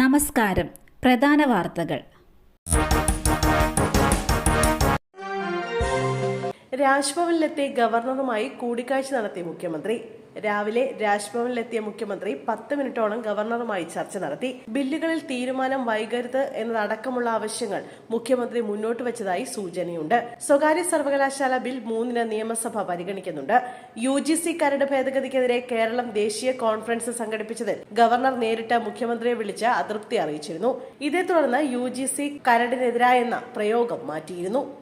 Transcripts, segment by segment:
നമസ്കാരം. പ്രധാന വാർത്തകൾ. രാജ്ഭവനിലെത്തി ഗവർണറുമായി കൂടിക്കാഴ്ച നടത്തി മുഖ്യമന്ത്രി രാവിലെ രാജ്ഭവനിലെത്തിയ മുഖ്യമന്ത്രി പത്ത് മിനിറ്റോളം ഗവർണറുമായി ചർച്ച നടത്തി. ബില്ലുകളിൽ തീരുമാനം വൈകരുത് എന്നതടക്കമുള്ള ആവശ്യങ്ങൾ മുഖ്യമന്ത്രി മുന്നോട്ട് വെച്ചതായി സൂചനയുണ്ട്. സ്വകാര്യ സർവകലാശാല ബിൽ മൂന്നിന് നിയമസഭ പരിഗണിക്കുന്നുണ്ട്. യു ജി സി കരട് ഭേദഗതിക്കെതിരെ കേരളം ദേശീയ കോൺഫറൻസ് സംഘടിപ്പിച്ചതിൽ ഗവർണർ നേരിട്ട് മുഖ്യമന്ത്രിയെ വിളിച്ച് അതൃപ്തി അറിയിച്ചിരുന്നു. ഇതേ തുടർന്ന് യു ജി സി കരടിനെതിരായെന്ന പ്രയോഗം മാറ്റിയിരുന്നു.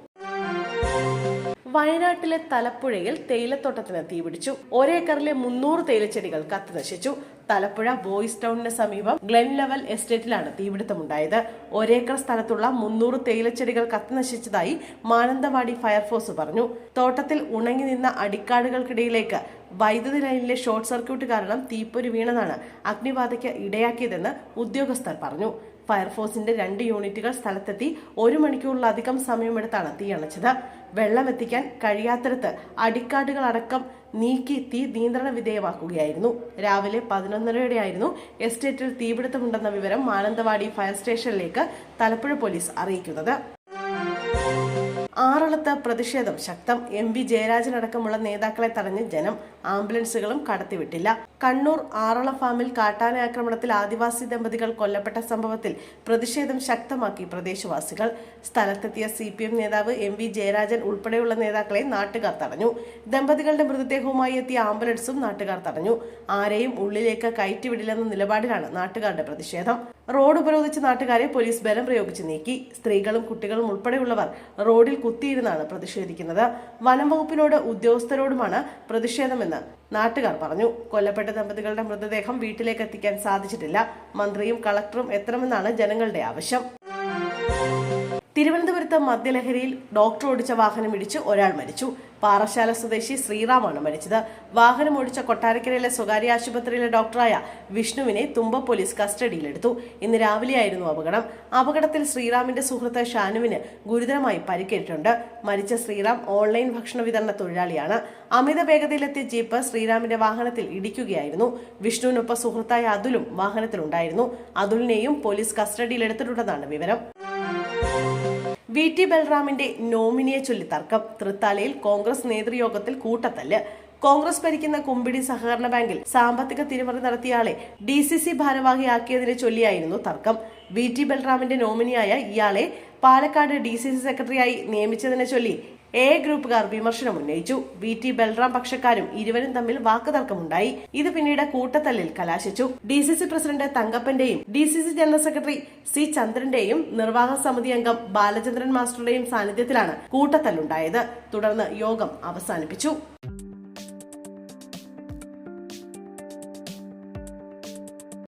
വയനാട്ടിലെ തലപ്പുഴയിൽ തേയിലത്തോട്ടത്തിന് തീപിടിച്ചു. ഒരേക്കറിലെ മുന്നൂറ് തേയിലച്ചെടികൾ കത്തിനശിച്ചു തലപ്പുഴ ബോയ്സ് ടൗണിന് സമീപം ഗ്ലെൻ ലെവൽ എസ്റ്റേറ്റിലാണ് തീപിടുത്തമുണ്ടായത്. ഒരേക്കർ സ്ഥലത്തുള്ള മുന്നൂറ് തേയിലച്ചെടികൾ കത്തിനശിച്ചതായി മാനന്തവാടി ഫയർഫോഴ്സ് പറഞ്ഞു. തോട്ടത്തിൽ ഉണങ്ങി നിന്ന അടിക്കാടുകൾക്കിടയിലേക്ക് വൈദ്യുതി ലൈനിലെ ഷോർട്ട് സർക്യൂട്ട് കാരണം തീപ്പൊരി വീണതാണ് അഗ്നിബാധയ്ക്ക് ഇടയാക്കിയതെന്ന് ഉദ്യോഗസ്ഥർ പറഞ്ഞു. ഫയർഫോഴ്സിന്റെ രണ്ട് യൂണിറ്റുകൾ സ്ഥലത്തെത്തി ഒരു മണിക്കൂറിലധികം സമയമെടുത്താണ് തീയണച്ചത് വെള്ളമെത്തിക്കാൻ കഴിയാത്തരത്ത് അടിക്കാടുകളടക്കം നീക്കി തീ നിയന്ത്രണ വിധേയമാക്കുകയായിരുന്നു. രാവിലെ പതിനൊന്നരയോടെയായിരുന്നു എസ്റ്റേറ്റിൽ തീപിടുത്തമുണ്ടെന്ന വിവരം മാനന്തവാടി ഫയർ സ്റ്റേഷനിലേക്ക് തലപ്പുഴ പോലീസ് അറിയിക്കുന്നത്. ആറളത്ത് പ്രതിഷേധം ശക്തം. എം വി ജയരാജനടക്കമുള്ള നേതാക്കളെ തടഞ്ഞ് ജനം. ആംബുലൻസുകളും കടത്തിവിട്ടില്ല. കണ്ണൂർ ആറള ഫാമിൽ കാട്ടാന ആക്രമണത്തിൽ ആദിവാസി ദമ്പതികൾ കൊല്ലപ്പെട്ട സംഭവത്തിൽ പ്രതിഷേധം ശക്തമാക്കി പ്രദേശവാസികൾ. സ്ഥലത്തെത്തിയ സി പി എം നേതാവ് എം വി ജയരാജൻ ഉൾപ്പെടെയുള്ള നേതാക്കളെ നാട്ടുകാർ തടഞ്ഞു. ദമ്പതികളുടെ മൃതദേഹവുമായി എത്തിയ ആംബുലൻസും നാട്ടുകാർ തടഞ്ഞു. ആരെയും ഉള്ളിലേക്ക് കയറ്റിവിടില്ലെന്ന നിലപാടിലാണ് നാട്ടുകാരുടെ പ്രതിഷേധം. റോഡ് ഉപരോധിച്ച നാട്ടുകാരെ പോലീസ് ബലം പ്രയോഗിച്ച് നീക്കി. സ്ത്രീകളും കുട്ടികളും ഉൾപ്പെടെയുള്ളവർ റോഡിൽ കുത്തിയിരുന്നാണ് പ്രതിഷേധിക്കുന്നത്. വനം വകുപ്പിനോട് ഉദ്യോഗസ്ഥരോടുമാണ് പ്രതിഷേധമെന്ന് നാട്ടുകാർ പറഞ്ഞു കൊല്ലപ്പെട്ട ദമ്പതികളുടെ മൃതദേഹം വീട്ടിലേക്ക് എത്തിക്കാൻ സാധിച്ചിട്ടില്ല. മന്ത്രിയും കളക്ടറും എത്തണമെന്നാണ് ജനങ്ങളുടെ ആവശ്യം. തിരുവനന്തപുരത്ത് മദ്യലഹരിയിൽ ഡോക്ടർ ഓടിച്ച വാഹനം ഇടിച്ച് ഒരാൾ മരിച്ചു. പാറശാല സ്വദേശി ശ്രീറാമാണ് മരിച്ചത്. വാഹനം ഓടിച്ച കൊട്ടാരക്കരയിലെ സ്വകാര്യ ആശുപത്രിയിലെ ഡോക്ടറായ വിഷ്ണുവിനെ തുമ്പ പോലീസ് കസ്റ്റഡിയിലെടുത്തു. ഇന്ന് രാവിലെയായിരുന്നു അപകടം. അപകടത്തിൽ ശ്രീറാമിന്റെ സുഹൃത്ത് ഷാനുവിന് ഗുരുതരമായി പരിക്കേറ്റിട്ടുണ്ട്. മരിച്ച ശ്രീറാം ഓൺലൈൻ ഭക്ഷണ വിതരണ തൊഴിലാളിയാണ്. അമിത വേഗതയിലെത്തിയ ജീപ്പ് ശ്രീറാമിന്റെ വാഹനത്തിൽ ഇടിക്കുകയായിരുന്നു. വിഷ്ണുവിനൊപ്പം സുഹൃത്തായ അതുലും വാഹനത്തിലുണ്ടായിരുന്നു. അതുലിനെയും പോലീസ് കസ്റ്റഡിയിലെടുത്തിട്ടുണ്ടെന്നാണ് വിവരം. വി ടി ബൽറാമിന്റെ നോമിനിയെ ചൊല്ലി തർക്കം. തൃത്താലയിൽ കോൺഗ്രസ് നേതൃയോഗത്തിൽ കൂട്ടത്തല്ല്. കോൺഗ്രസ് ഭരിക്കുന്ന കുമ്പിടി സഹകരണ ബാങ്കിൽ സാമ്പത്തിക തിരിമറി നടത്തിയയാളെ ഡി സി സി ഭാരവാഹിയാക്കിയതിനെ ചൊല്ലിയായിരുന്നു തർക്കം. വി ടി ബൽറാമിന്റെ നോമിനിയായ ഇയാളെ പാലക്കാട് ഡി സി സി സെക്രട്ടറിയായി നിയമിച്ചതിനെ ചൊല്ലി എ ഗ്രൂപ്പുകാർ വിമർശനം ഉന്നയിച്ചു. വി ടി ബൽറാം പക്ഷക്കാരും ഇരുവരും തമ്മിൽ വാക്കുതർക്കമുണ്ടായി. ഇത് പിന്നീട് കൂട്ടത്തല്ലിൽ കലാശിച്ചു. D C C president തങ്കപ്പന്റെയും D C C general secretary C ചന്ദ്രന്റെയും നിർവാഹക സമിതി അംഗം ബാലചന്ദ്രൻ മാസ്റ്ററുടെയും സാന്നിധ്യത്തിലാണ് കൂട്ടത്തല്ലുണ്ടായത്. തുടർന്ന് യോഗം അവസാനിപ്പിച്ചു.